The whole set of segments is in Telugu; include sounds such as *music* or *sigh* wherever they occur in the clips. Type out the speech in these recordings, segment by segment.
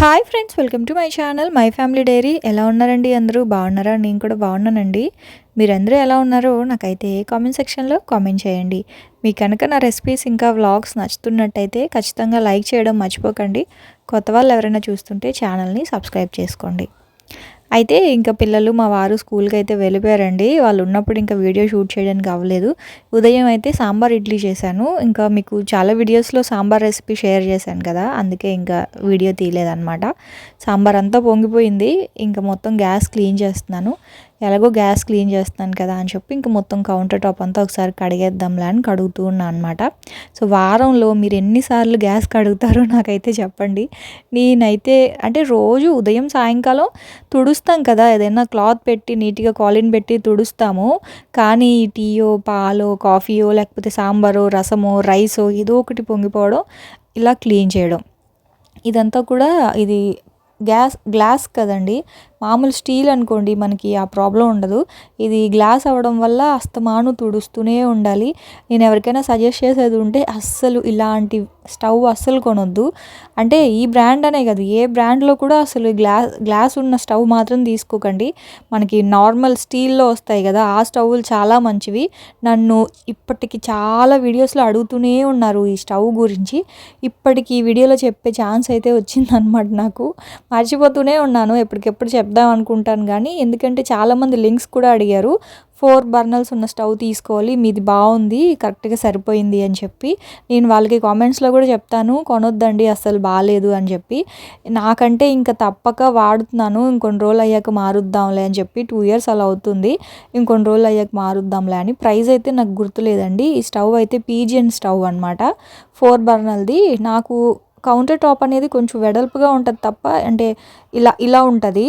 Hi friends welcome to my channel my family diary ఎలా ఉన్నారండి అందరూ? బాగున్నారా? నేను కూడా బాగున్నానండి. మీరందరూ ఎలా ఉన్నారో నాకైతే కామెంట్ సెక్షన్లో కామెంట్ చేయండి. మీ కనుక నా రెసిపీస్ ఇంకా వ్లాగ్స్ నచ్చుతున్నట్టయితే ఖచ్చితంగా లైక్ చేయడం మర్చిపోకండి. కొత్త వాళ్ళు ఎవరైనా చూస్తుంటే ఛానల్ని సబ్స్క్రైబ్ చేసుకోండి. అయితే ఇంకా పిల్లలు మా వారు స్కూల్కి అయితే వెళ్ళిపోయారండి. వాళ్ళు ఉన్నప్పుడు ఇంకా వీడియో షూట్ చేయడానికి అవ్వలేదు. ఉదయం అయితే సాంబార్ ఇడ్లీ చేశాను. ఇంకా మీకు చాలా వీడియోస్లో సాంబార్ రెసిపీ షేర్ చేశాను కదా అందుకే ఇంకా వీడియో తీయలేదన్నమాట. సాంబార్ అంతా పొంగిపోయింది. ఇంకా మొత్తం గ్యాస్ క్లీన్ చేస్తున్నాను. ఎలాగో గ్యాస్ క్లీన్ చేస్తాను కదా అని చెప్పి ఇంకా మొత్తం కౌంటర్ టాప్ అంతా ఒకసారి కడిగేద్దాంలే అని కడుగుతూ ఉన్నాను అనమాట సో వారంలో మీరు ఎన్నిసార్లు గ్యాస్ కడుగుతారో నాకైతే చెప్పండి. నేనైతే అంటే రోజు ఉదయం సాయంకాలం తుడుస్తాం కదా ఏదైనా క్లాత్ పెట్టి నీట్గా కాలిన్ పెట్టి తుడుస్తాము. కానీ టీయో పాలో కాఫీయో లేకపోతే సాంబారో రసమో రైసో ఏదో ఒకటి పొంగిపోవడం ఇలా క్లీన్ చేయడం. ఇదంతా కూడా ఇది గ్యాస్ గ్లాస్ కదండి మామూలు స్టీల్ అనుకోండి మనకి ఆ ప్రాబ్లం ఉండదు. ఇది గ్లాస్ అవ్వడం వల్ల అస్తమాను తుడుస్తూనే ఉండాలి. నేను ఎవరికైనా సజెస్ట్ చేసేది ఉంటే అస్సలు ఇలాంటి స్టవ్ అస్సలు కొనొద్దు. అంటే ఈ బ్రాండ్ అనే కాదు ఏ బ్రాండ్లో కూడా అసలు గ్లాస్ గ్లాస్ ఉన్న స్టవ్ మాత్రం తీసుకోకండి. మనకి నార్మల్ స్టీల్లో వస్తాయి కదా ఆ స్టవ్లు చాలా మంచివి. నన్ను ఇప్పటికి చాలా వీడియోస్లో అడుగుతూనే ఉన్నారు ఈ స్టవ్ గురించి. ఇప్పటికి ఈ వీడియోలో చెప్పే ఛాన్స్ అయితే వచ్చిందనమాట నాకు. మర్చిపోతూనే ఉన్నాను ఎప్పటికెప్పుడు చెప్దాం అనుకుంటాను కానీ ఎందుకంటే చాలామంది లింక్స్ కూడా అడిగారు. ఫోర్ బర్నల్స్ ఉన్న స్టవ్ తీసుకోవాలి మీది బాగుంది కరెక్ట్గా సరిపోయింది అని చెప్పి. నేను వాళ్ళకి కామెంట్స్లో కూడా చెప్తాను కొనొద్దండి అస్సలు బాగాలేదు అని చెప్పి. నాకంటే ఇంకా తప్పక వాడుతున్నాను ఇంకొన్ని రోజులు అయ్యాక మారుద్దాంలే అని చెప్పి టూ ఇయర్స్ అలా అవుతుంది. ఇంకొన్ని రోజులు అయ్యాక మారుద్దాంలే అని. ప్రైస్ అయితే నాకు గుర్తులేదండి. ఈ స్టవ్ అయితే పీజియన్ స్టవ్ అనమాట ఫోర్ బర్నల్ది. నాకు కౌంటర్ టాప్ అనేది కొంచెం వెడల్పుగా ఉంటుంది తప్ప అంటే ఇలా ఇలా ఉంటుంది.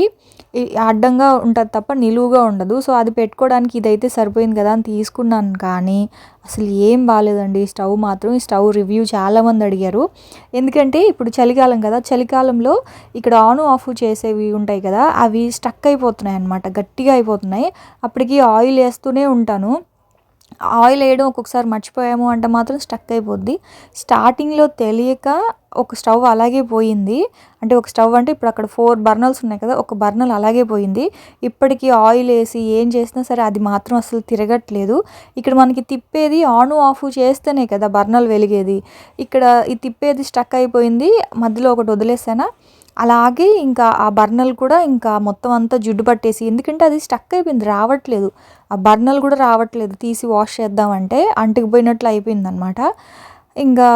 అడ్డంగా ఉంటుంది తప్ప నిలువుగా ఉండదు. సో అది పెట్టుకోవడానికి ఇదైతే సరిపోయింది కదా అని తీసుకున్నాను కానీ అసలు ఏం బాగాలేదండి ఈ స్టవ్ మాత్రం ఈ స్టవ్ రివ్యూ చాలామంది అడిగారు. ఎందుకంటే ఇప్పుడు చలికాలం కదా చలికాలంలో ఇక్కడ ఆన్ ఆఫ్ చేసేవి ఉంటాయి కదా అవి స్టక్ అయిపోతున్నాయి అనమాట గట్టిగా అయిపోతున్నాయి. అప్పటికి ఆయిల్ వేస్తూనే ఉంటాను. ఆయిల్ వేయడం ఒక్కొక్కసారి మర్చిపోయాము అంటే మాత్రం స్టక్ అయిపోద్ది. స్టార్టింగ్లో తెలియక ఒక స్టవ్ అలాగే పోయింది. అంటే ఒక స్టవ్ అంటే ఇప్పుడు అక్కడ ఫోర్ బర్నల్స్ ఉన్నాయి కదా ఒక బర్నల్ అలాగే పోయింది. ఇప్పటికీ ఆయిల్ వేసి ఏం చేసినా సరే అది మాత్రం అసలు తిరగట్లేదు. ఇక్కడ మనకి తిప్పేది ఆన్ ఆఫ్ చేస్తేనే కదా బర్నల్ వెలిగేది. ఇక్కడ ఈ తిప్పేది స్టక్ అయిపోయింది. మధ్యలో ఒకటి వదిలేసానా? అలాగే ఇంకా ఆ బర్నల్ కూడా ఇంకా మొత్తం అంతా జిడ్డు పట్టేసి ఎందుకంటే అది స్టక్ అయిపోయింది రావట్లేదు. ఆ బర్నల్ కూడా రావట్లేదు తీసి వాష్ చేద్దామంటే అంటుకుపోయినట్లు అయిపోయింది అనమాట ఇంకా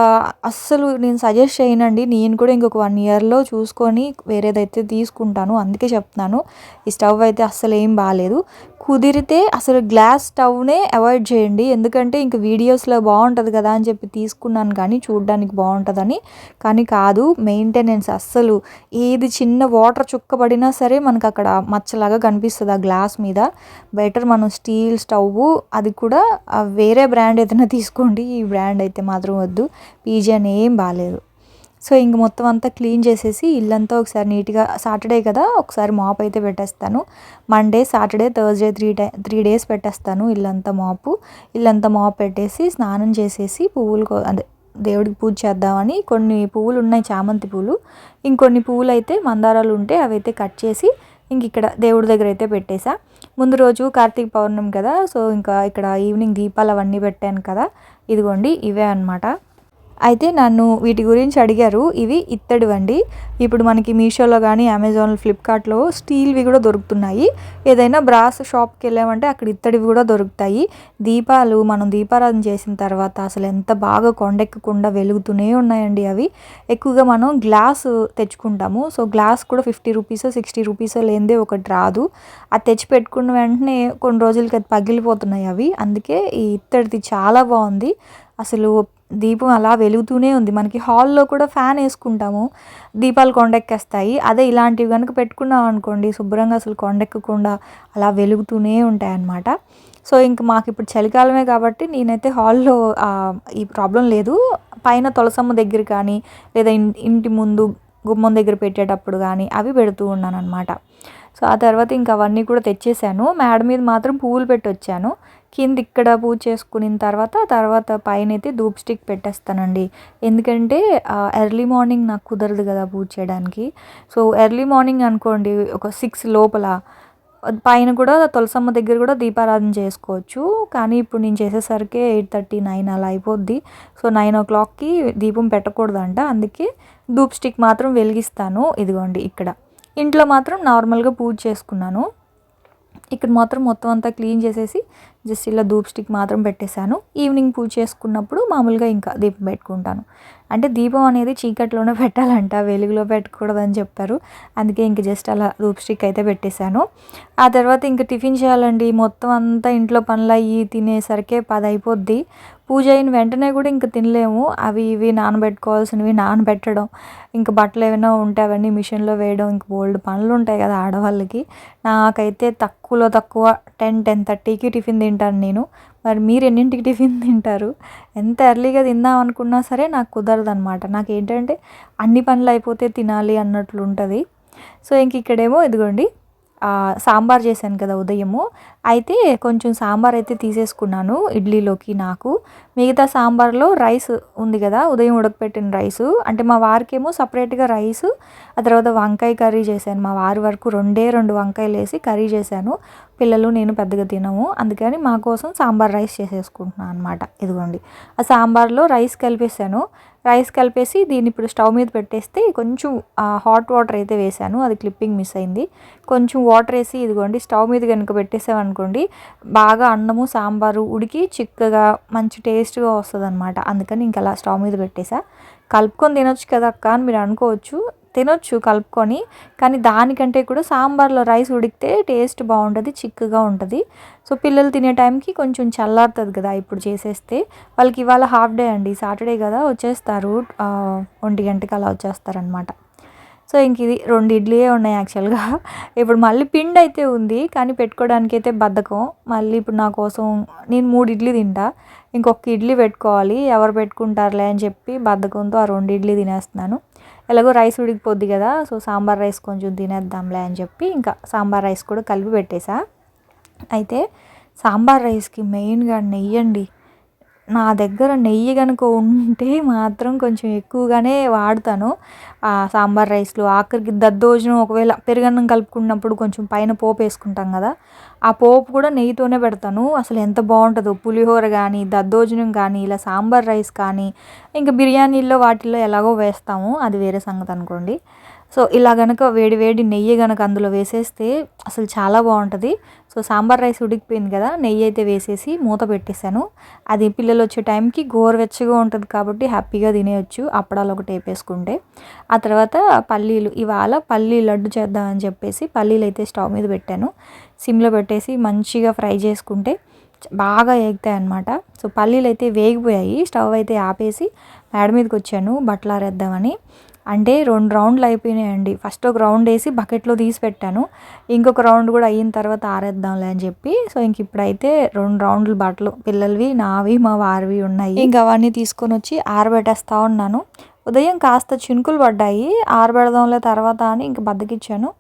అస్సలు నేను సజెస్ట్ చేయనండి నేను కూడా ఇంకొక వన్ ఇయర్లో చూసుకొని వేరేదైతే తీసుకుంటాను అందుకే చెప్తున్నాను. ఈ స్టవ్ అయితే అస్సలు ఏం బాగాలేదు కుదిరితే అసలు గ్లాస్ స్టవ్నే అవాయిడ్ చేయండి. ఎందుకంటే ఇంక వీడియోస్లో బాగుంటుంది కదా అని చెప్పి తీసుకున్నాను కానీ చూడడానికి బాగుంటుందని. కానీ కాదు మెయింటెనెన్స్ అస్సలు. ఏది చిన్న వాటర్ చుక్క పడినా సరే మనకు అక్కడ మచ్చలాగా కనిపిస్తుంది ఆ గ్లాస్ మీద. బెటర్ మనం స్టీల్ స్టవ్ అది కూడా వేరే బ్రాండ్ ఏదైనా *laughs* తీసుకోండి. ఈ బ్రాండ్ అయితే మాత్రం వద్దు. పీజీ అని ఏం బాగాలేదు సో ఇంక మొత్తం అంతా క్లీన్ చేసేసి ఇల్లంతా ఒకసారి నీట్గా సాటర్డే కదా ఒకసారి మాప్ అయితే పెట్టేస్తాను. Monday Saturday Thursday three tie three days పెట్టేస్తాను ఇల్లంతా మాపు. ఇల్లంతా మాప్ పెట్టేసి స్నానం చేసేసి పువ్వులు అదే దేవుడికి పూజ చేద్దామని కొన్ని పువ్వులు ఉన్నాయి చామంతి పువ్వులు ఇంకొన్ని పువ్వులు అయితే మందారాలు ఉంటే అవి అయితే కట్ చేసి ఇంక ఇక్కడ దేవుడి దగ్గర అయితే పెట్టేశా ముందు రోజు కార్తీక పౌర్ణమి కదా సో ఇంకా ఇక్కడ ఈవినింగ్ దీపాలు అవన్నీ పెట్టాను కదా ఇదిగోండి ఇవే అనమాట అయితే నన్ను వీటి గురించి అడిగారు ఇవి ఇత్తడివండి. ఇప్పుడు మనకి మీషోలో కానీ అమెజాన్ ఫ్లిప్కార్ట్లో స్టీల్వి కూడా దొరుకుతున్నాయి. ఏదైనా బ్రాస్ షాప్కి వెళ్ళామంటే అక్కడ ఇత్తడివి కూడా దొరుకుతాయి. దీపాలు మనం దీపారాధన చేసిన తర్వాత అసలు ఎంత బాగా కొండెక్కకుండా వెలుగుతూనే ఉన్నాయండి అవి. ఎక్కువగా మనం గ్లాస్ తెచ్చుకుంటాము. సో గ్లాస్ కూడా ఫిఫ్టీ రూపీస్ సిక్స్టీ రూపీస్ లేనిదే ఒకటి రాదు. అది తెచ్చి పెట్టుకున్న వెంటనే కొన్ని రోజులకి అది పగిలిపోతున్నాయి అవి. అందుకే ఈ ఇత్తడిది చాలా బాగుంది. అసలు దీపం అలా వెలుగుతూనే ఉంది. మనకి హాల్లో కూడా ఫ్యాన్ వేసుకుంటాము. దీపాలు కొండెక్కేస్తాయి. అదే ఇలాంటివి కనుక పెట్టుకున్నాం అనుకోండి శుభ్రంగా అసలు కొండెక్కకుండా అలా వెలుగుతూనే ఉంటాయి అన్నమాట సో ఇంక మాకు ఇప్పుడు చలికాలమే కాబట్టి నేనైతే హాల్లో ఈ ప్రాబ్లం లేదు. పైన తులసమ్మ దగ్గర కానీ లేదా ఇంటి ముందు గుమ్మం దగ్గర పెట్టేటప్పుడు కానీ అవి పెడుతూ ఉన్నాను అనమాట సో ఆ తర్వాత ఇంకా అవన్నీ కూడా తెచ్చేసాను. మేడ మీద మాత్రం పువ్వులు పెట్టి వచ్చాను కింద ఇక్కడ పూజ చేసుకున్న తర్వాత తర్వాత పైన అయితే ధూప్ స్టిక్ పెట్టేస్తానండి. ఎందుకంటే ఎర్లీ మార్నింగ్ నాకు కుదరదు కదా పూజ చేయడానికి. సో ఎర్లీ మార్నింగ్ అనుకోండి ఒక సిక్స్ లోపల పైన కూడా తులసమ్మ దగ్గర కూడా దీపారాధన చేసుకోవచ్చు. కానీ ఇప్పుడు నేను చేసేసరికి ఎయిట్ థర్టీ నైన్ అలా అయిపోద్ది. సో నైన్ ఓ క్లాక్కి దీపం పెట్టకూడదంట. అందుకే ధూప్ స్టిక్ మాత్రం వెలిగిస్తాను. ఇదిగోండి ఇక్కడ. ఇంట్లో మాత్రం నార్మల్గా పూజ చేసుకున్నాను. ఇక్కడ మాత్రం మొత్తం అంతా క్లీన్ చేసేసి జస్ట్ ఇలా ధూప్ స్టిక్ మాత్రం పెట్టేశాను. ఈవినింగ్ పూజ చేసుకున్నప్పుడు మామూలుగా ఇంకా దీపం పెట్టుకుంటాను. అంటే దీపం అనేది చీకట్లోనే పెట్టాలంట వెలుగులో పెట్టకూడదని చెప్పారు. అందుకే ఇంక జస్ట్ అలా ధూప్ స్టిక్ అయితే పెట్టేశాను. ఆ తర్వాత ఇంక టిఫిన్ చేయాలండి. మొత్తం అంతా ఇంట్లో పనులు అయ్యి తినేసరికే పది అయిపోద్ది. పూజ అయిన వెంటనే కూడా ఇంక తినలేము. అవి ఇవి నానబెట్టుకోవాల్సినవి నానబెట్టడం ఇంకా బట్టలు ఏమైనా ఉంటే అవన్నీ మిషన్లో వేయడం ఇంక బోల్డ్ పనులు ఉంటాయి కదా ఆడవాళ్ళకి. నాకైతే తక్కువలో తక్కువ టెన్ టెన్ థర్టీకి టిఫిన్ తింటాను నేను. మరి మీరు ఎన్నింటికి టిఫిన్ తింటారు? ఎంత ఎర్లీగా తిందాం అనుకున్నా సరే నాకు కుదరదు అనమాట నాకు ఏంటంటే అన్ని పనులు అయిపోతే తినాలి అన్నట్లు ఉంటుంది. సో ఇంక ఇక్కడేమో ఇదిగోండి సాంబార్ చేశాను కదా ఉదయము. అయితే కొంచెం సాంబార్ అయితే తీసేసుకున్నాను ఇడ్లీలోకి నాకు. మిగతా సాంబార్లో రైస్ ఉంది కదా ఉదయం ఉడకపెట్టిన రైస్. అంటే మా వారికేమో సపరేట్గా రైస్ ఆ తర్వాత వంకాయ కర్రీ చేశాను. మా వారి వరకు రెండే రెండు వంకాయలు వేసి కర్రీ చేశాను. పిల్లలు నేను పెద్దగా తినము. అందుకని మా కోసం సాంబార్ రైస్ చేసేసుకుంటున్నాను అనమాట ఇదిగోండి. ఆ సాంబార్లో రైస్ కలిపేసాను రైస్ కలిపేసి దీన్ని ఇప్పుడు స్టవ్ మీద పెట్టేస్తే కొంచెం హాట్ వాటర్ అయితే వేసాను అది క్లిప్పింగ్ మిస్ అయింది. కొంచెం వాటర్ వేసి ఇదిగోండి స్టవ్ మీద కనుక అనుకోండి బాగా అన్నము సాంబారు ఉడికి చిక్కగా మంచి టేస్ట్గా వస్తుంది అనమాట అందుకని ఇంకా అలా స్టవ్ మీద పెట్టేసా. కలుపుకొని తినొచ్చు కదా అక్క అని మీరు అనుకోవచ్చు. తినొచ్చు కలుపుకొని కానీ దానికంటే కూడా సాంబార్లో రైస్ ఉడికితే టేస్ట్ బాగుంటుంది చిక్కగా ఉంటుంది. సో పిల్లలు తినే టైంకి కొంచెం చల్లారుతుంది కదా ఇప్పుడు చేసేస్తే. వాళ్ళకి ఇవాళ హాఫ్ డే అండి సాటర్డే కదా వచ్చేస్తారు ఒంటి గంటకి అలా వచ్చేస్తారనమాట సో ఇంక ఇది రెండు ఇడ్లీయే ఉన్నాయి యాక్చువల్గా. ఇప్పుడు మళ్ళీ పిండి అయితే ఉంది కానీ పెట్టుకోవడానికి అయితే బద్ధకం. మళ్ళీ ఇప్పుడు నా కోసం నేను మూడు ఇడ్లీ తింటా. ఇంకొక ఇడ్లీ పెట్టుకోవాలి ఎవరు పెట్టుకుంటారులే అని చెప్పి బద్ధకంతో ఆ రెండు ఇడ్లీ తినేస్తున్నాను. ఎలాగో రైస్ ఉడికిపోద్ది కదా సో సాంబార్ రైస్ కొంచెం తినేద్దాంలే అని చెప్పి ఇంకా సాంబార్ రైస్ కూడా కలిపి పెట్టేశా అయితే సాంబార్ రైస్కి మెయిన్గా నెయ్యండి. నా దగ్గర నెయ్యి కనుక ఉంటే మాత్రం కొంచెం ఎక్కువగానే వాడతాను. ఆ సాంబార్ రైస్లో ఆఖరికి దద్దోజనం ఒకవేళ పెరుగన్నం కలుపుకున్నప్పుడు కొంచెం పైన పోపు వేసుకుంటాం కదా ఆ పోపు కూడా నెయ్యితోనే పెడతాను. అసలు ఎంత బాగుంటుందో పులిహోర కానీ దద్దోజనం కానీ ఇలా సాంబార్ రైస్ కానీ ఇంకా బిర్యానీల్లో వాటిల్లో ఎలాగో వేస్తాము. అది వేరే సంగతి అనుకోండి. సో ఇలా గనక వేడి వేడి నెయ్యి గనక అందులో వేసేస్తే అసలు చాలా బాగుంటుంది. సో సాంబార్ రైస్ ఉడికిపోయింది కదా నెయ్యి అయితే వేసేసి మూత పెట్టేశాను. అది పిల్లలు వచ్చే టైంకి గోరువెచ్చగా ఉంటుంది కాబట్టి హ్యాపీగా తినేయచ్చు అప్పడాలు ఒకటి వేపేసుకుంటే. ఆ తర్వాత పల్లీలు ఇవాళ పల్లీ లడ్డు చేద్దామని చెప్పేసి పల్లీలు అయితే స్టవ్ మీద పెట్టాను. సిమ్లో పెట్టేసి మంచిగా ఫ్రై చేసుకుంటే బాగా వేగుతాయి అనమాట సో పల్లీలు అయితే వేగిపోయాయి స్టవ్ అయితే ఆపేసి మేడ మీదకి వచ్చాను బట్టలు ఆరేద్దామని. అంటే రెండు రౌండ్లు అయిపోయినాయండి. ఫస్ట్ ఒక రౌండ్ వేసి బకెట్లో తీసి పెట్టాను. ఇంకొక రౌండ్ కూడా అయిన తర్వాత ఆరేద్దాంలే అని చెప్పి. సో ఇంక ఇప్పుడైతే రెండు రౌండ్లు బట్టలు పిల్లలవి నావి మా వారివి ఉన్నాయి. ఇంకా అవన్నీ తీసుకొని వచ్చి ఆరబెట్టేస్తా ఉన్నాను. ఉదయం కాస్త చినుకులు పడ్డాయి. ఆరబెడదాంలే తర్వాత అని ఇంక బద్దకిచ్చాను.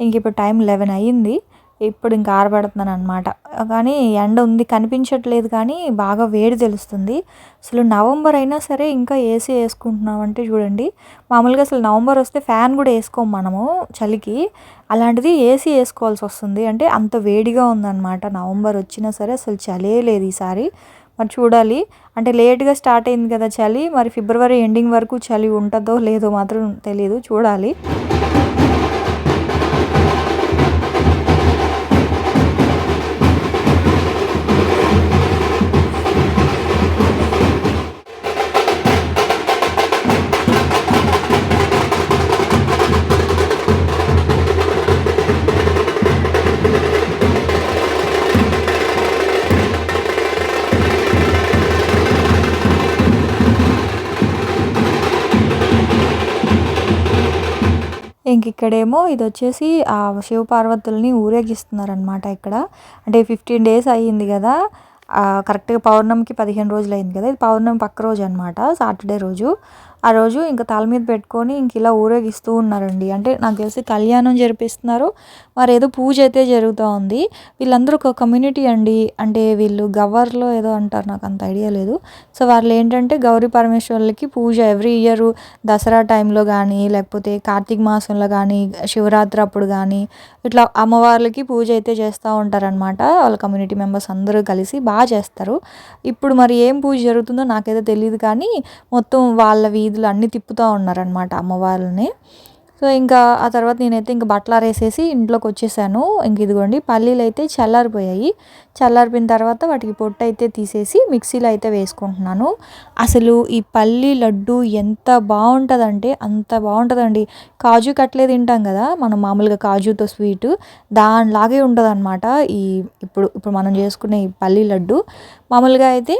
ఇంక ఇప్పుడు టైం లెవెన్ అయ్యింది. ఇప్పుడు ఇంకా ఆరబెడుతున్నాను అనమాట కానీ ఎండ ఉంది కనిపించట్లేదు కానీ బాగా వేడి తెలుస్తుంది. అసలు నవంబర్ అయినా సరే ఇంకా ఏసీ వేసుకుంటున్నామంటే చూడండి మామూలుగా అసలు నవంబర్ వస్తే ఫ్యాన్ కూడా వేసుకోము మనము చలికి. అలాంటిది ఏసీ వేసుకోవాల్సి వస్తుంది. అంటే అంత వేడిగా ఉందన్నమాట. నవంబర్ వచ్చినా సరే అసలు చలే లేదు ఈసారి. మరి చూడాలి. అంటే లేట్గా స్టార్ట్ అయింది కదా చలి మరి ఫిబ్రవరి ఎండింగ్ వరకు చలి ఉంటుందో లేదో మాత్రం తెలియదు చూడాలి. ఇంక ఇక్కడేమో ఇది వచ్చేసి ఆ శివపార్వతుల్ని ఊరేగిస్తున్నారనమాట ఇక్కడ. అంటే ఫిఫ్టీన్ డేస్ అయ్యింది కదా. కరెక్ట్గా పౌర్ణమికి పదిహేను రోజులు అయింది కదా. ఇది పౌర్ణమి పక్క రోజు అనమాట సాటర్డే రోజు. ఆ రోజు ఇంకా తల మీద పెట్టుకొని ఇంక ఇలా ఊరేగిస్తూ ఉన్నారండి. అంటే నాకు తెలిసి కళ్యాణం జరిపిస్తున్నారు. వారు ఏదో పూజ అయితే జరుగుతూ ఉంది. వీళ్ళందరూ ఒక కమ్యూనిటీ అండి. అంటే వీళ్ళు గవర్లో ఏదో అంటారు. నాకు అంత ఐడియా లేదు. సో వాళ్ళు ఏంటంటే గౌరీ పరమేశ్వర్లకి పూజ ఎవ్రీ ఇయర్ దసరా టైంలో కానీ లేకపోతే కార్తీక మాసంలో కానీ శివరాత్రి అప్పుడు కానీ ఇట్లా అమ్మవార్లకి పూజ అయితే చేస్తూ ఉంటారనమాట వాళ్ళ కమ్యూనిటీ మెంబర్స్ అందరూ కలిసి బాగా చేస్తారు. ఇప్పుడు మరి ఏం పూజ జరుగుతుందో నాకైతే తెలియదు కానీ మొత్తం వాళ్ళవి వీధులు అన్నీ తిప్పుతూ ఉన్నారనమాట అమ్మవారిని సో ఇంకా ఆ తర్వాత నేనైతే ఇంకా బట్టలు ఆరేసేసి ఇంట్లోకి వచ్చేసాను. ఇంక ఇదిగోండి పల్లీలు అయితే చల్లారిపోయాయి. చల్లారిపోయిన తర్వాత వాటికి పొట్టు అయితే తీసేసి మిక్సీలో అయితే వేసుకుంటున్నాను. అసలు ఈ పల్లీ లడ్డు ఎంత బాగుంటుందంటే అంత బాగుంటుందండి. కాజు కట్లే తింటాం కదా మనం మామూలుగా కాజుతో స్వీట్ దానిలాగే ఉంటుంది అనమాట ఈ ఇప్పుడు ఇప్పుడు మనం చేసుకునే ఈ పల్లీ లడ్డు. మామూలుగా అయితే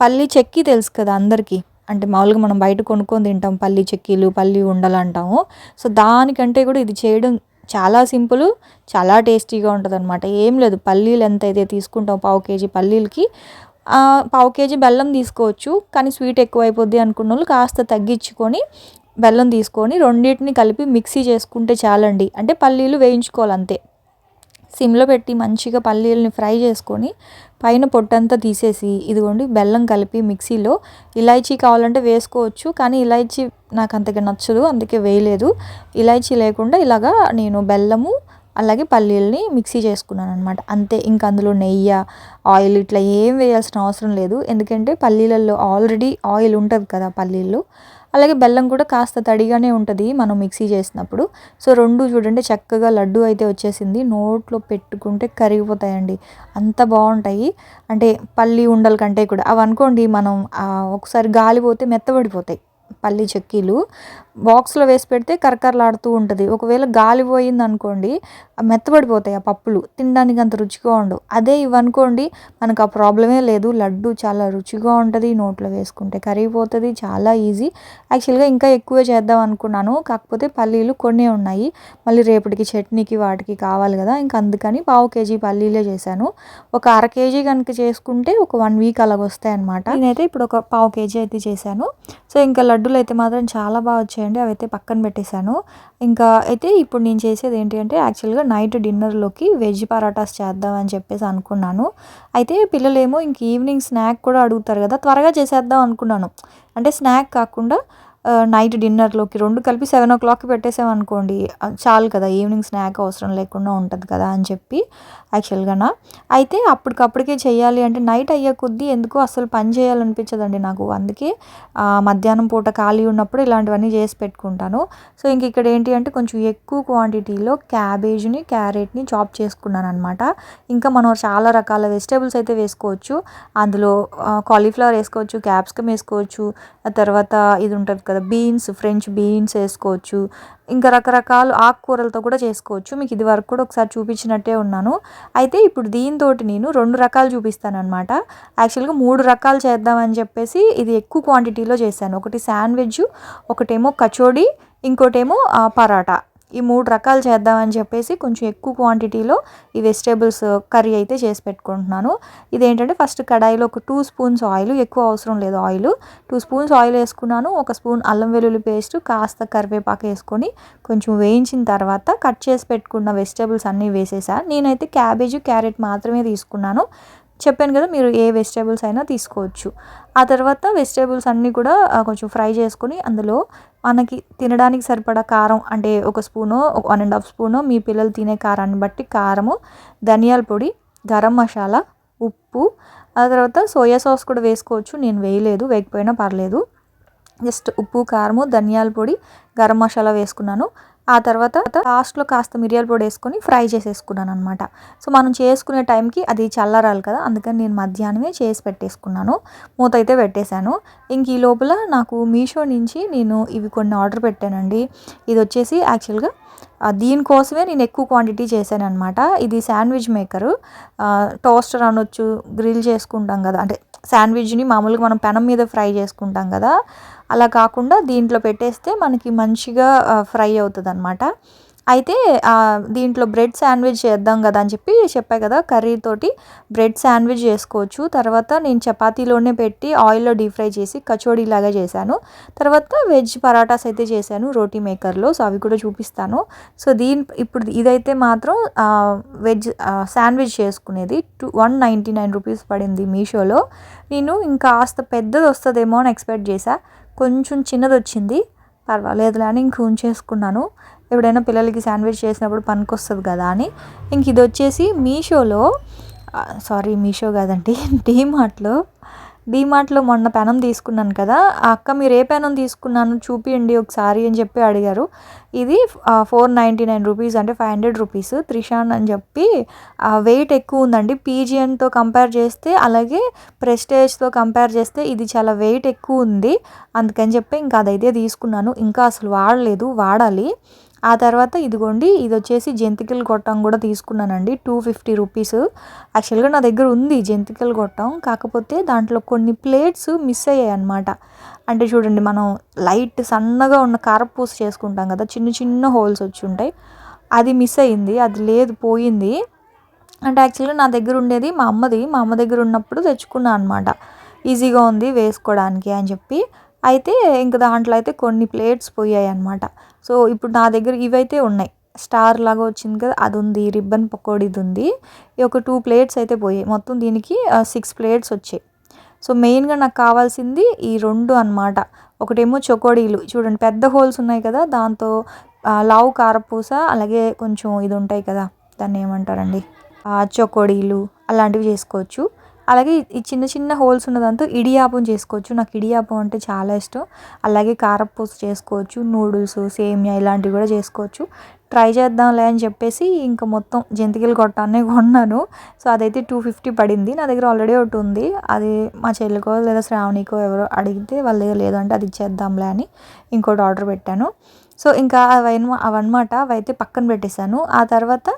పల్లీ చెక్కి తెలుసు కదా అందరికీ. అంటే మామూలుగా మనం బయట కొనుక్కొని తింటాం పల్లి చెక్కీలు పల్లి ఉండలు అంటాము సో దానికంటే కూడా ఇది చేయడం చాలా సింపుల్ చాలా టేస్టీగా ఉంటుంది అనమాట ఏం లేదు పల్లీలు ఎంత అయితే తీసుకుంటాం పావు కేజీ పల్లీలకి పావు కేజీ బెల్లం తీసుకోవచ్చు. కానీ స్వీట్ ఎక్కువైపోద్ది అనుకున్న వాళ్ళు కాస్త తగ్గించుకొని బెల్లం తీసుకొని రెండింటిని కలిపి మిక్సీ చేసుకుంటే చాలండి. అంటే పల్లీలు వేయించుకోవాలి అంతే సిమ్లో పెట్టి మంచిగా పల్లీలని ఫ్రై చేసుకొని పైన పొట్టంతా తీసేసి ఇదిగోండి బెల్లం కలిపి మిక్సీలో ఇలాచీ కావాలంటే వేసుకోవచ్చు కానీ ఇలాచీ నాకు అంతగా నచ్చదు అందుకే వేయలేదు. ఇలాచీ లేకుండా ఇలాగా నేను బెల్లము అలాగే పల్లీలని మిక్సీ చేసుకున్నాను అనమాట అంతే ఇంకా అందులో నెయ్యి ఆయిల్ ఇట్లా ఏం వేయాల్సిన అవసరం లేదు. ఎందుకంటే పల్లీలలో ఆల్రెడీ ఆయిల్ ఉంటుంది కదా పల్లీల్లో. అలాగే బెల్లం కూడా కాస్త తడిగానే ఉంటుంది మనం మిక్సీ చేసినప్పుడు. సో రెండు చూడండి చక్కగా లడ్డు అయితే వచ్చేసింది. నోట్లో పెట్టుకుంటే కరిగిపోతాయండి. అంత బాగుంటాయి. అంటే పల్లి ఉండల కంటే కూడా. అవి అనుకోండి మనం ఒకసారి గాలి పోతే మెత్తబడిపోతాయి. పల్లి చెక్కీలు. బాక్స్లో వేసి పెడితే కరకరలాడుతూ ఉంటుంది. ఒకవేళ గాలి పోయింది అనుకోండి మెత్తబడిపోతాయి ఆ పప్పులు. తినడానికి అంత రుచిగా ఉండవు. అదే ఇవనుకోండి మనకు ఆ ప్రాబ్లమే లేదు. లడ్డు చాలా రుచిగా ఉంటుంది నోట్లో వేసుకుంటే కరిగిపోతుంది చాలా ఈజీ. యాక్చువల్గా ఇంకా ఎక్కువే చేద్దాం అనుకున్నాను. కాకపోతే పల్లీలు కొన్ని ఉన్నాయి. మళ్ళీ రేపటికి చట్నీకి వాటికి కావాలి కదా. ఇంకా అందుకని పావు కేజీ పల్లీలే చేశాను. ఒక అర కేజీ కనుక చేసుకుంటే ఒక వన్ వీక్ అలాగ వస్తాయి అనమాట నేనైతే ఇప్పుడు ఒక పావు కేజీ అయితే చేశాను. సో ఇంకా లడ్డూలు అయితే మాత్రం చాలా బాగా వచ్చాయండి. అవి అయితే పక్కన పెట్టేశాను. ఇంకా అయితే ఇప్పుడు నేను చేసేది ఏంటి అంటే యాక్చువల్గా నైట్ డిన్నర్లోకి వెజ్ పరాటాస్ చేద్దామని చెప్పేసి అనుకున్నాను. అయితే పిల్లలేమో ఇంక ఈవినింగ్ స్నాక్ కూడా అడుగుతారు కదా త్వరగా చేసేద్దాం అనుకున్నాను. అంటే స్నాక్ కాకుండా నైట్ డిన్నర్లోకి రెండు కలిపి సెవెన్ ఓ క్లాక్కి పెట్టేసామనుకోండి చాలు కదా ఈవినింగ్ స్నాక్ అవసరం లేకుండా ఉంటుంది కదా అని చెప్పి యాక్చువల్గా అయితే అప్పటికప్పటికే చేయాలి అంటే నైట్ అయ్యే కొద్దీ ఎందుకో అసలు పని చేయాలనిపించదండి నాకు. అందుకే మధ్యాహ్నం పూట ఖాళీ ఉన్నప్పుడు ఇలాంటివన్నీ చేసి పెట్టుకుంటాను. సో ఇంక ఇక్కడ ఏంటి అంటే కొంచెం ఎక్కువ క్వాంటిటీలో క్యాబేజ్ని క్యారెట్ని చాప్ చేసుకున్నాను అనమాట ఇంకా మనం చాలా రకాల వెజిటేబుల్స్ అయితే వేసుకోవచ్చు. అందులో కాలీఫ్లవర్ వేసుకోవచ్చు క్యాప్సికమ్ వేసుకోవచ్చు. ఆ తర్వాత ఇది ఉంటుంది కదా బీన్స్ ఫ్రెంచ్ బీన్స్ వేసుకోవచ్చు. ఇంకా రకరకాల ఆకుకూరలతో కూడా చేసుకోవచ్చు. మీకు ఇది వరకు కూడా ఒకసారి చూపించినట్టే ఉన్నాను. అయితే ఇప్పుడు దీంతో నేను రెండు రకాలు చూపిస్తాను అనమాట యాక్చువల్గా మూడు రకాలు చేద్దామని చెప్పేసి ఇది ఎక్కువ క్వాంటిటీలో చేశాను. ఒకటి శాండ్విచ్ ఒకటేమో కచోడీ ఇంకోటేమో పరాటా. ఈ మూడు రకాలు చేద్దామని చెప్పేసి కొంచెం ఎక్కువ క్వాంటిటీలో ఈ వెజిటేబుల్స్ కర్రీ అయితే చేసి పెట్టుకుంటున్నాను. ఇదేంటంటే ఫస్ట్ కడాయిలో ఒక టూ స్పూన్స్ ఆయిల్ ఎక్కువ అవసరం లేదు ఆయిల్ టూ స్పూన్స్ ఆయిల్ వేసుకున్నాను ఒక స్పూన్ అల్లం వెల్లుల్లి పేస్ట్ కాస్త కరివేపాకు వేసుకొని కొంచెం వేయించిన తర్వాత కట్ చేసి పెట్టుకున్న వెజిటేబుల్స్ అన్నీ వేసేసా. నేనైతే క్యాబేజ్ క్యారెట్ మాత్రమే తీసుకున్నాను. చెప్పాను కదా మీరు ఏ వెజిటేబుల్స్ అయినా తీసుకోవచ్చు. ఆ తర్వాత వెజిటేబుల్స్ అన్నీ కూడా కొంచెం ఫ్రై చేసుకొని అందులో మనకి తినడానికి సరిపడా కారం అంటే ఒక spoon one and half spoon మీ పిల్లలు తినే కారాన్ని బట్టి కారము ధనియాల పొడి గరం మసాలా ఉప్పు ఆ తర్వాత సోయా సాస్ కూడా వేసుకోవచ్చు. నేను వేయలేదు వేయకపోయినా పర్లేదు. జస్ట్ ఉప్పు కారము ధనియాల పొడి గరం మసాలా వేసుకున్నాను. ఆ తర్వాత లాస్ట్లో కాస్త మిరియాల పొడి వేసుకొని ఫ్రై చేసేసుకున్నాను అనమాట సో మనం చేసుకునే టైంకి అది చల్లరాలి కదా అందుకని నేను మధ్యాహ్నమే చేసి పెట్టేసుకున్నాను. మూత అయితే పెట్టేశాను. ఇంక ఈ లోపల నాకు మీషో నుంచి నేను ఇవి కొన్ని ఆర్డర్ పెట్టానండి. ఇది వచ్చేసి యాక్చువల్గా దీనికోసమే నేను ఎక్కువ క్వాంటిటీ చేశాను అనమాట ఇది శాండ్విచ్ మేకరు. టోస్టర్ అనొచ్చు గ్రిల్ చేసుకుంటాం కదా అంటే శాండ్విచ్ని మామూలుగా మనం పెనం మీద ఫ్రై చేసుకుంటాం కదా అలా కాకుండా దీంట్లో పెట్టేస్తే మనకి మంచిగా ఫ్రై అవుతుంది అనమాట అయితే దీంట్లో బ్రెడ్ శాండ్విచ్ చేద్దాం కదా అని చెప్పి చెప్పా కదా కర్రీతోటి బ్రెడ్ శాండ్విచ్ చేసుకోవచ్చు. తర్వాత నేను చపాతీలోనే పెట్టి ఆయిల్లో డీప్ ఫ్రై చేసి కచోడీ లాగా చేశాను. తర్వాత వెజ్ పరాటాస్ అయితే చేశాను రోటీ మేకర్లో సో అవి కూడా చూపిస్తాను. సో దీని ఇప్పుడు ఇదైతే మాత్రం వెజ్ శాండ్విచ్ చేసుకునేది two one ninety nine rupees పడింది మీషోలో. నేను ఇంకా కాస్త పెద్దది వస్తుందేమో అని ఎక్స్పెక్ట్ చేశాను కొంచెం చిన్నది వచ్చింది పర్వాలేదు అని ఇంక ఉంచేసుకున్నాను ఎప్పుడైనా పిల్లలకి శాండ్విచ్ చేసినప్పుడు పనికొస్తుంది కదా అని. ఇంక ఇది వచ్చేసి మీషోలో సారీ మీషో కాదండి *laughs* డీమార్ట్లో డీమార్ట్లో మొన్న పెనం తీసుకున్నాను కదా ఆ అక్క మీరు ఏ పెనం తీసుకున్నాను చూపియండి ఒకసారి అని చెప్పి అడిగారు. ఇది ఫోర్ నైంటీ నైన్ రూపీస్ అంటే ఫైవ్ హండ్రెడ్ రూపీస్ త్రిషాన్ అని చెప్పి వెయిట్ ఎక్కువ ఉందండి. పీజియన్తో కంపేర్ చేస్తే అలాగే ప్రెస్టేజ్తో కంపేర్ చేస్తే ఇది చాలా వెయిట్ ఎక్కువ ఉంది. అందుకని చెప్పి ఇంకా అదైతే తీసుకున్నాను. ఇంకా అసలు వాడలేదు వాడాలి. ఆ తర్వాత ఇదిగోండి ఇది వచ్చేసి జంతికల గొట్టం కూడా తీసుకున్నానండి టూ ఫిఫ్టీ రూపీస్ యాక్చువల్గా నా దగ్గర ఉంది జంతికల గొట్టం కాకపోతే దాంట్లో కొన్ని ప్లేట్స్ మిస్ అయ్యాయి అనమాట అంటే చూడండి మనం లైట్ సన్నగా ఉన్న కారపూస చేసుకుంటాం కదా చిన్న చిన్న హోల్స్ వచ్చి ఉంటాయి. అది మిస్ అయింది అది లేదు పోయింది. అంటే యాక్చువల్గా నా దగ్గర ఉండేది మా అమ్మది మా అమ్మ దగ్గర ఉన్నప్పుడు తెచ్చుకున్నాను అనమాట ఈజీగా ఉంది వేసుకోవడానికి అని చెప్పి. అయితే ఇంక దాంట్లో అయితే కొన్ని ప్లేట్స్ పోయాయి అనమాట సో ఇప్పుడు నా దగ్గర ఇవైతే ఉన్నాయి. స్టార్ లాగా వచ్చింది కదా అది ఉంది రిబ్బన్ పకోడీది ఉంది ఈ ఒక టూ ప్లేట్స్ అయితే పోయాయి. మొత్తం దీనికి సిక్స్ ప్లేట్స్ వచ్చాయి. సో మెయిన్గా నాకు కావాల్సింది ఈ రెండు అనమాట ఒకటేమో చొకోడీలు. చూడండి పెద్ద హోల్స్ ఉన్నాయి కదా దాంతో లావు కారపూస అలాగే కొంచెం ఇది ఉంటాయి కదా దాన్ని ఏమంటారండి చొకోడీలు అలాంటివి చేసుకోవచ్చు. అలాగే ఈ చిన్న చిన్న హోల్స్ ఉన్నదంతా ఇడియాపం చేసుకోవచ్చు. నాకు ఇడియాపం అంటే చాలా ఇష్టం. అలాగే కారపూస చేసుకోవచ్చు నూడిల్స్ సేమియా ఇలాంటివి కూడా చేసుకోవచ్చు. ట్రై చేద్దాంలే అని చెప్పేసి ఇంకా మొత్తం జంతికలు కొట్టానే కొన్నాను. సో అదైతే టూ ఫిఫ్టీ పడింది. నా దగ్గర ఆల్రెడీ ఒకటి ఉంది. అది మా చెల్లికో లేదా శ్రావణికో ఎవరో అడిగితే వాళ్ళ దగ్గర లేదంటే అది ఇచ్చేద్దాంలే అని ఇంకోటి ఆర్డర్ పెట్టాను. సో ఇంకా అవి అవన్నమాట అవైతే పక్కన పెట్టేశాను. ఆ తర్వాత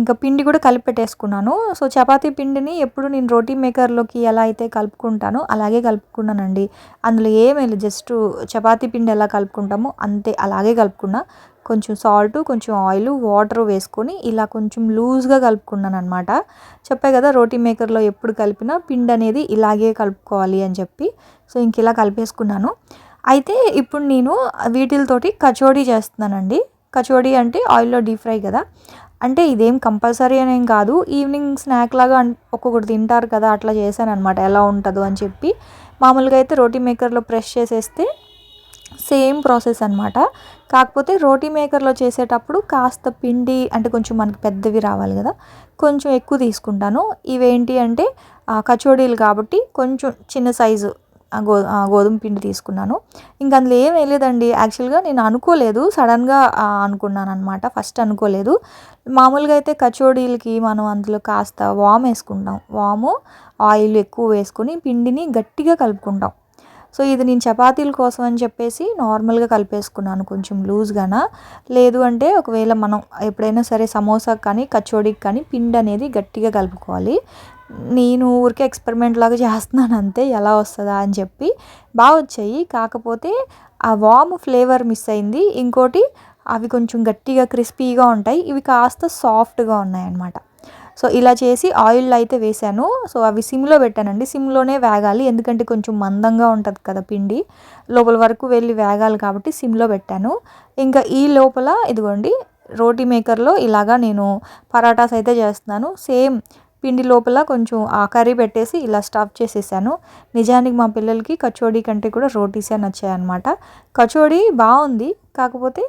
ఇంకా పిండి కూడా కలిపి పెట్టేసుకున్నాను సో చపాతీ పిండిని ఎప్పుడు నేను రోటీ మేకర్లోకి ఎలా అయితే కలుపుకుంటానో అలాగే కలుపుకున్నానండి. అందులో ఏమీ జస్ట్ చపాతీ పిండి ఎలా కలుపుకుంటామో అంతే అలాగే కలుపుకున్నా. కొంచెం సాల్ట్ కొంచెం ఆయిల్ వాటర్ వేసుకొని ఇలా కొంచెం లూజ్గా కలుపుకున్నాను అనమాట చెప్పే కదా రోటీ మేకర్లో ఎప్పుడు కలిపినా పిండి అనేది ఇలాగే కలుపుకోవాలి అని చెప్పి. సో ఇంక ఇలా కలిపేసుకున్నాను. అయితే ఇప్పుడు నేను వీటితోటి కచోడీ చేస్తున్నానండి. కచోడీ అంటే ఆయిల్లో డీప్ ఫ్రై కదా. అంటే ఇదేం కంపల్సరీ అనేం కాదు. ఈవినింగ్ స్నాక్ లాగా ఒక్కొక్కటి తింటారు కదా అట్లా చేశాను అనమాట ఎలా ఉంటుందో అని చెప్పి. మామూలుగా అయితే రోటీ మేకర్లో ప్రెస్ చేసేస్తే సేమ్ ప్రాసెస్ అనమాట కాకపోతే రోటీ మేకర్లో చేసేటప్పుడు కాస్త పిండి అంటే కొంచెం మనకి పెద్దవి రావాలి కదా కొంచెం ఎక్కువ తీసుకుంటాను. ఇవేంటి అంటే కచోడీలు కాబట్టి కొంచెం చిన్న సైజు గో గోధుమ పిండి తీసుకున్నాను. ఇంకా అందులో ఏం వేయలేదండి. యాక్చువల్గా నేను అనుకోలేదు. సడన్గా అనుకున్నాను అనమాట ఫస్ట్ అనుకోలేదు. మామూలుగా అయితే కచోడీలకి మనం అందులో కాస్త వామ్ వేసుకుంటాం. వాము ఆయిల్ ఎక్కువ వేసుకొని పిండిని గట్టిగా కలుపుకుంటాం. సో ఇది నేను చపాతీల కోసం అని చెప్పేసి నార్మల్గా కలిపేసుకున్నాను కొంచెం లూజ్గా లేదు అంటే ఒకవేళ మనం ఎప్పుడైనా సరే సమోసాకి కానీ కచోడీకి కానీ పిండి అనేది గట్టిగా కలుపుకోవాలి. నేను ఊరికే ఎక్స్పెరిమెంట్ లాగా చేస్తున్నాను అంతే ఎలా వస్తుందా అని చెప్పి. బాగా వచ్చాయి కాకపోతే ఆ వామ్ ఫ్లేవర్ మిస్ అయింది. ఇంకోటి అవి కొంచెం గట్టిగా క్రిస్పీగా ఉంటాయి. ఇవి కాస్త సాఫ్ట్గా ఉన్నాయన్నమాట. సో ఇలా చేసి ఆయిల్ అయితే వేసాను. సో అవి సిమ్లో పెట్టానండి. సిమ్లోనే వేగాలి. ఎందుకంటే కొంచెం మందంగా ఉంటుంది కదా పిండి. లోపల వరకు వెళ్ళి వేగాలి కాబట్టి సిమ్లో పెట్టాను. ఇంకా ఈ లోపల ఇదిగోండి రోటీ మేకర్లో ఇలాగా నేను పరాటాస్ అయితే చేస్తున్నాను. సేమ్ పిండి లోపల కొంచెం ఆ కర్రీ పెట్టేసి ఇలా స్టఫ్ చేసేసాను. నిజానికి మా పిల్లలకి కచోడీ కంటే కూడా రోటీసే నచ్చాయన్నమాట. కచోడీ బాగుంది. కాకపోతే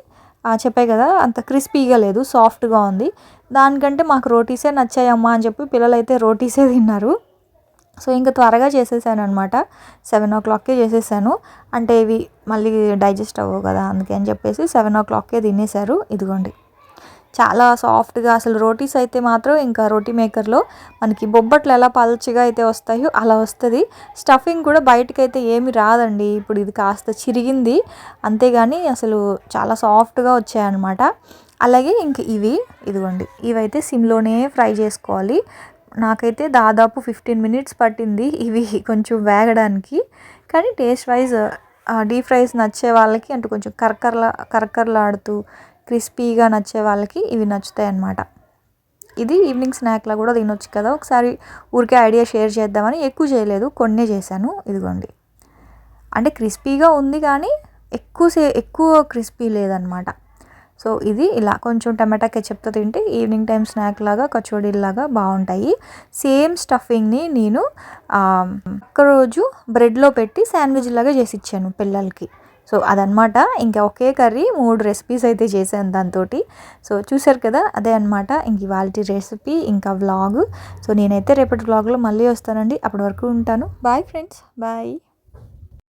చెప్పాయి కదా అంత క్రిస్పీగా లేదు సాఫ్ట్గా ఉంది. దానికంటే మాకు రోటీసే నచ్చాయమ్మా అని చెప్పి పిల్లలు అయితే రోటీసే తిన్నారు. సో ఇంకా త్వరగా చేసేసాను అనమాట సెవెన్ ఓ క్లాక్కే చేసేసాను. అంటే ఇవి మళ్ళీ డైజెస్ట్ అవ్వవు కదా అందుకని చెప్పేసి సెవెన్ ఓ క్లాక్కే తినేశారు. ఇదిగోండి. చాలా సాఫ్ట్గా అసలు రోటీస్ అయితే మాత్రం ఇంకా రోటీ మేకర్లో మనకి బొబ్బట్లు ఎలా పల్చగా అయితే వస్తాయో అలా వస్తుంది. స్టఫింగ్ కూడా బయటకు అయితే ఏమి రాదండి. ఇప్పుడు ఇది కాస్త చిరిగింది. అంతేగాని అసలు చాలా సాఫ్ట్గా వచ్చాయన్నమాట. అలాగే ఇంక ఇవి ఇదిగోండి ఇవైతే సిమ్లోనే ఫ్రై చేసుకోవాలి. నాకైతే దాదాపు ఫిఫ్టీన్ మినిట్స్ పట్టింది ఇవి కొంచెం వేగడానికి. కానీ టేస్ట్ వైజ్ డీప్ ఫ్రైస్ నచ్చే వాళ్ళకి అంటే కొంచెం కరకరలా కరకరలాడుతూ క్రిస్పీగా నచ్చే వాళ్ళకి ఇవి నచ్చుతాయి అన్నమాట. ఇది ఈవినింగ్ స్నాక్లా కూడా తినొచ్చు కదా. ఒకసారి ఊరికే ఐడియా షేర్ చేద్దామని ఎక్కువ చేయలేదు కొన్నే చేశాను ఇదిగోండి. అంటే క్రిస్పీగా ఉంది కానీ ఎక్కువ సే ఎక్కువ క్రిస్పీ లేదనమాట సో ఇది ఇలా కొంచెం టమాటా కెచప్తో తింటే ఈవినింగ్ టైం స్నాక్ లాగా కచోడీలాగా బాగుంటాయి. సేమ్ స్టఫింగ్ని నేను ఒక్కరోజు బ్రెడ్లో పెట్టి శాండ్విచ్ లాగా చేసి ఇచ్చాను పిల్లలకి. సో అదనమాట ఇంకా ఒకే కర్రీ మూడు రెసిపీస్ అయితే చేశాను దాంతో సో చూసారు కదా అదే అనమాట ఇంక ఇవాళ రెసిపీ ఇంకా వ్లాగ్. సో నేనైతే రేపటి వ్లాగ్లో మళ్ళీ వస్తానండి. అప్పటి వరకు ఉంటాను. Bye friends. బాయ్.